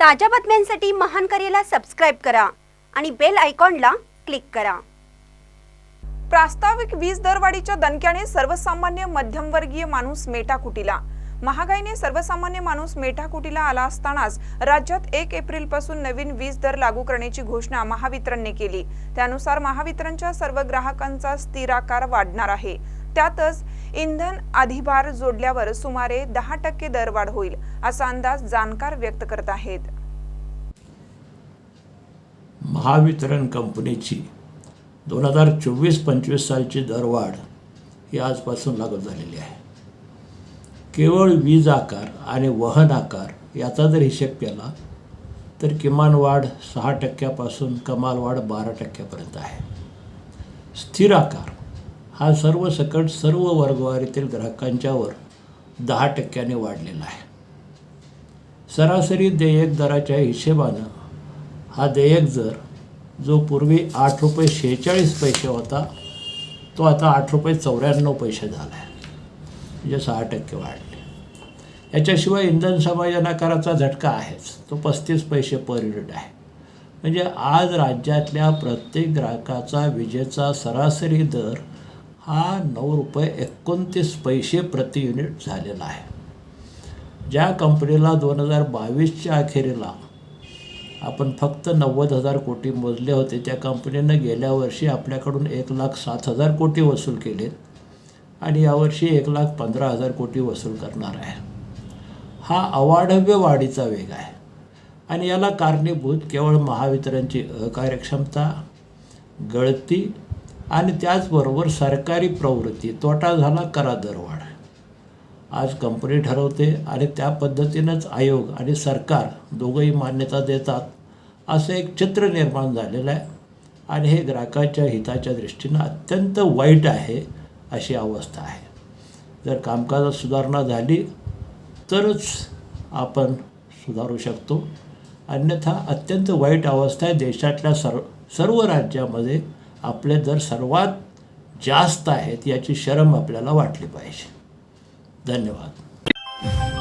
ताज्या बातम्यांसाठी महान करेला सबस्क्राईब करा आणि बेल आयकॉनला क्लिक करा. प्रास्ताविक वीज दरवाढीच्या दणक्याने सर्वसामान्य मध्यमवर्गीय माणूस मेटाकुटीला महागाईने सर्वसामान्य माणूस मेटाकुटीला आला असतानाच राज्यात एक एप्रिलपासून नवीन वीज दर लागू करण्याची घोषणा महावितरणने केली. त्यानुसार महावितरणच्या सर्व ग्राहकांचा स्थिराकार वाढणार आहे. त्यातच इंधन अधिभार जोडल्यावर सुमारे दहा टक्के दरवाढ होईल असा अंदाज जाणकार व्यक्त करत आहेत. महावितरण कंपनीची दोन हजार चोवीस पंचवीस सालची दरवाढ ही आजपासून लागू झालेली आहे. केवळ वीज आकार आणि वहन आकार याचा जर हिशेब केला तर किमान वाढ सहा टक्क्यापासून कमाल वाढ बारा टक्क्यापर्यंत आहे. स्थिर आकार हा सर्व सकट सर्व वर्गवारीतील ग्राहकांच्यावर दहा टक्क्याने वाढलेला आहे. सरासरी देयक दराच्या हिशेबानं हा देयक दर जो पूर्वी आठ रुपये शेहेचाळीस पैसे होता तो आता आठ रुपये चौऱ्याण्णव पैसे झाला आहे म्हणजे सहा टक्के वाढले. याच्याशिवाय इंधन समायोजनाकाराचा झटका आहेच. तो पस्तीस पैसे पर युनिट आहे. म्हणजे आज राज्यातल्या प्रत्येक ग्राहकाचा विजेचा सरासरी दर हा नऊ रुपये एकोणतीस पैसे प्रति युनिट झालेला आहे. ज्या कंपनीला दोन हजार बावीसच्या अखेरीला आपण फक्त नव्वद हजार कोटी मोजले होते त्या कंपनीनं गेल्या वर्षी आपल्याकडून एक लाख सात हजार कोटी वसूल केलेत आणि यावर्षी एक लाख पंधरा हजार कोटी वसूल करणार आहे. हा अवाढव्य वाढीचा वेग आहे आणि याला कारणीभूत केवळ महावितरणची अकार्यक्षमता गळती आणि त्याचबरोबर सरकारी प्रवृत्ती तोटा झाला करा दरवाढ. आज कंपनी ठरवते आणि त्या पद्धतीनंच आयोग आणि सरकार दोघंही मान्यता देतात असं एक चित्र निर्माण झालेलं आहे. आणि हे ग्राहकाच्या हिताच्या दृष्टीनं अत्यंत वाईट आहे अशी अवस्था आहे. जर कामकाजात सुधारणा झाली तरच आपण सुधारू शकतो. अन्यथा अत्यंत वाईट अवस्था आहे देशातल्या सर्व सर्व राज्यामध्ये आपले दर सर्वात जास्त आहेत याची शरम आपल्याला वाटली पाहिजे. धन्यवाद.